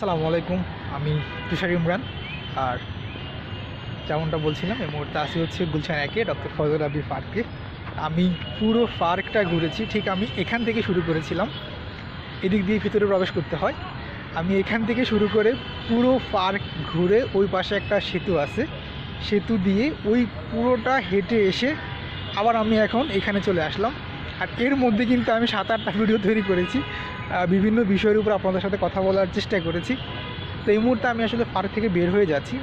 আসসালামু আলাইকুম। আমি তুষার ইমরান। আর যেমনটা বলছিলাম, এই মুহূর্তে আসি হচ্ছে গুলশান একে, ডক্টর ফজল আবি পার্কে। আমি পুরো পার্কটা ঘুরেছি, ঠিক আমি এখান থেকে শুরু করেছিলাম। এদিক দিয়ে ভিতরে প্রবেশ করতে হয়। আমি এখান থেকে শুরু করে পুরো পার্ক ঘুরে ওই পাশে একটা সেতু আছে। সেতু দিয়ে ওই পুরোটা হেঁটে এসে আবার আমি এখন এখানে চলে আসলাম। আর এর মধ্যে কিন্তু আমি সাত আটটা ভিডিও তৈরি করেছি। বিভিন্ন বিষয়ের উপর আপনাদের সাথে কথা বলার চেষ্টা করেছি। তো এই মুহূর্তে আমি আসলে পার্ক থেকে বের হয়ে যাচ্ছি।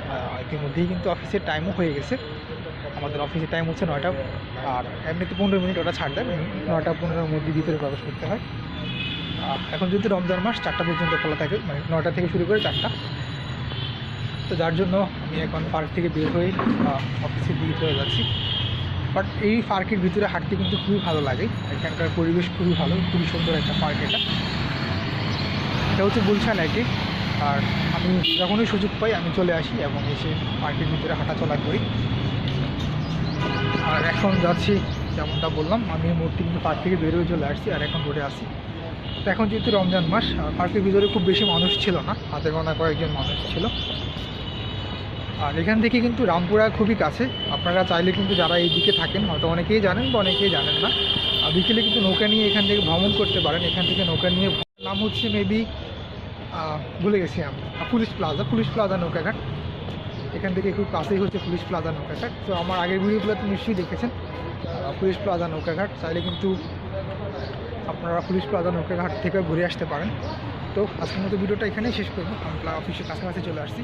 ইতিমধ্যেই কিন্তু অফিসের টাইমও হয়ে গেছে। আমাদের অফিসের টাইম হচ্ছে নয়টা। আর এমনিতে পনেরো মিনিট ওটা ছাড় দেয়। নয়টা পনেরোর মধ্যে ভিতরে প্রবেশ করতে হয়। এখন যদি রমজান মাস, চারটা পর্যন্ত খোলা থাকে। মানে নয়টা থেকে শুরু করে চারটা। তো যার জন্য আমি এখন পার্ক থেকে বের হয়ে অফিসের দিকে চলে যাচ্ছি। বাট এই পার্কের ভিতরে হাঁটতে কিন্তু খুবই ভালো লাগে। এখানকার পরিবেশ খুবই ভালো, খুবই সুন্দর একটা পার্ক এটা। এটা হচ্ছে গুলশান একে আর আমি যখনই সুযোগ পাই, আমি চলে আসি এবং এসে পার্কের ভিতরে হাঁটাচলা করি। আর এখন যাচ্ছি, যেমনটা বললাম, আমি এই মুহূর্তে কিন্তু পার্ক থেকে বেরোয় চলে আসছি আর এখন রোডে আসি তো এখন যেহেতু রমজান মাস, আর পার্কের ভিতরে খুব বেশি মানুষ ছিল না হাতে গোনা কয়েকজন মানুষ ছিল। আর এখান থেকে কিন্তু রামপুরা খুবই কাছে। আপনারা চাইলে কিন্তু যারা এই দিকে থাকেন, হয়তো অনেকেই জানেন বা অনেকেই জানেন না, আর বিকেলে কিন্তু নৌকা নিয়ে এখান থেকে ভ্রমণ করতে পারেন। এখান থেকে নৌকা নিয়ে নাম হচ্ছে মেবি ভুলে গেছি আমি। পুলিশ প্লাজা পুলিশ প্লাজা নৌকাঘাট। এখান থেকে খুব কাছেই হচ্ছে পুলিশ প্লাজা নৌকাঘাট। তো আমার আগের ভিডিওগুলোতে নিশ্চয়ই দেখেছেন। পুলিশ প্লাজা নৌকাঘাট। চাইলে কিন্তু আপনারা পুলিশ প্লাজা নৌকাঘাট থেকে ঘুরে আসতে পারেন। তো আজকের মতো ভিডিওটা এখানেই শেষ করব। আমি অফিসের কাছাকাছি চলে আসছি।